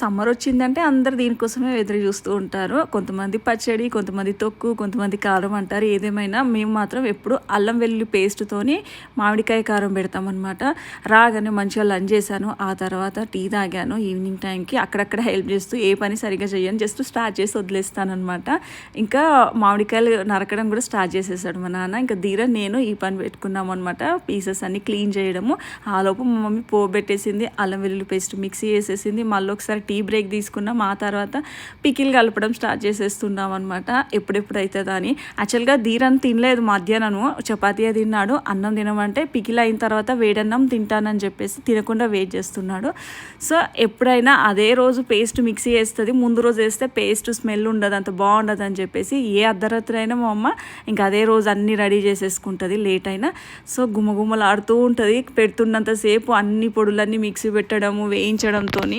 Summer వచ్చిందంటే అందరు దీనికోసమే ఎదురు చూస్తూ ఉంటారు. కొంతమంది పచ్చడి కొంతమంది తొక్కు కొంతమంది కారం అంటారు. ఏదేమైనా మేము మాత్రం ఎప్పుడు అల్లం వెల్లుల్లి పేస్ట్తోని మామిడికాయ కారం పెడతామన్నమాట. రాగానే మంచిగా లంచ్ చేశాను. ఆ తర్వాత టీ తాగాను ఈవినింగ్ టైంకి అక్కడక్కడ హెల్ప్ చేస్తూ ఏ పని సరిగ్గా చేయను జస్ట్ స్టార్ట్ చేసి వదిలేస్తానమాట ఇంకా మామిడికాయలు నరకడం కూడా స్టార్ట్ చేసేసాడు మా నాన్న. ఇంకా ధీర నేను ఈ పని పెట్టుకున్నాము అనమాట పీసెస్ అన్ని క్లీన్ చేయడము. ఆ లోపు మా మమ్మీ పోబెట్టేసింది అల్లం వెల్లుల్లి పేస్ట్ మిక్సీ వేసేసింది. మళ్ళీ ఒకసారి టీ బ్రేక్ తీసుకున్నాం. ఆ తర్వాత పికిల్ కలపడం స్టార్ట్ చేసేస్తున్నాం అనమాట ఎప్పుడెప్పుడు అవుతుందా అని యాక్చువల్గా ధీరని తినలేదు మధ్యాహ్నం చపాతీయే తిన్నాడు. అన్నం తినమంటే పికిల్ అయిన తర్వాత వేడన్నం తింటానని చెప్పేసి తినకుండా వెయిట్ చేస్తున్నాడు. సో ఎప్పుడైనా అదే రోజు పేస్ట్ మిక్సీ వేస్తుంది ముందు రోజు వేస్తే పేస్ట్ స్మెల్ ఉండదు అంత బాగుండదు అని చెప్పేసి ఏ అర్ధరాత్రి అయినా మా అమ్మ ఇంకా అదే రోజు అన్నీ రెడీ చేసేసుకుంటుంది లేట్ అయినా. సో గుమ్మగుమ్మలాడుతూ ఉంటుంది. పెడుతున్నంతసేపు అన్ని పొడులన్నీ మిక్సీ పెట్టడము వేయించడంతో